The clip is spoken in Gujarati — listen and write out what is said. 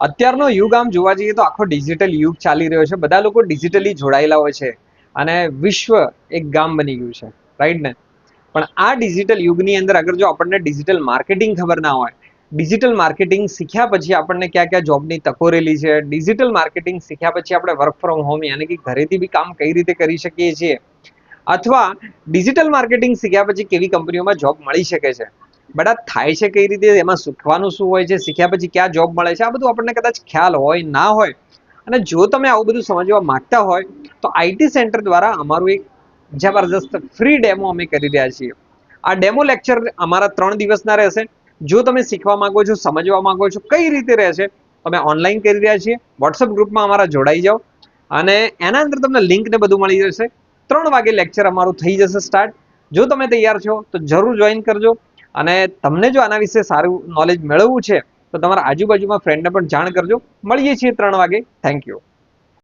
અત્યારનો યુગ આમ જોવા જઈએ તો આખો ડિજિટલ યુગ ચાલી રહ્યો છે. બધા લોકો ડિજિટલી જોડાયેલા હોય છે અને વિશ્વ એક ગામ બની ગયું છે. રાઈટ ને? પણ આ ડિજિટલ યુગની અંદર અગર જો આપણને ડિજિટલ માર્કેટિંગ ખબર ના હોય ડિજિટલ માર્કેટિંગ શીખ્યા પછી આપણને ક્યાં ક્યાં જોબની તકો રહેલી છે? ડિજિટલ માર્કેટિંગ શીખ્યા પછી આપણે વર્ક ફ્રોમ હોમ યાની કે ઘરેથી બી કામ કઈ રીતે કરી શકીએ છીએ? અથવા ડિજિટલ માર્કેટિંગ શીખ્યા પછી કેવી કંપનીઓમાં જોબ મળી શકે છે? બટ થાય છે કઈ રીતે? એમાં શીખવાનું શું હોય છે? શીખ્યા પછી ક્યાં જોબ મળે છે? આ બધું આપણને કદાચ ખ્યાલ હોય, ના હોય. અને જો તમે આવું બધું સમજવા માંગતા હોય, તો આઈટી સેન્ટર દ્વારા અમારું એક જબરજસ્ત ફ્રી ડેમો અમે કરી રહ્યા છીએ. આ ડેમો લેક્ચર અમારા ત્રણ દિવસના રહેશે. જો તમે શીખવા માંગો છો, સમજવા માંગો છો, કઈ રીતે રહેશે? અમે ઓનલાઈન કરી રહ્યા છીએ. વોટ્સઅપ ગ્રુપમાં અમારા જોડાઈ જાઓ. અને એના અંદર તમને લિંક ને બધું મળી જશે. ત્રણ વાગે લેક્ચર અમારું થઈ જશે સ્ટાર્ટ જો તમે તૈયાર છો, તો જરૂર જોઈન કરજો. અને તમને જો આના વિશે સારું નોલેજ મેળવવું છે, તો તમારા આજુબાજુમાં ફ્રેન્ડને પણ જાણ કરજો. મળીએ છીએ ત્રણ વાગે. Thank you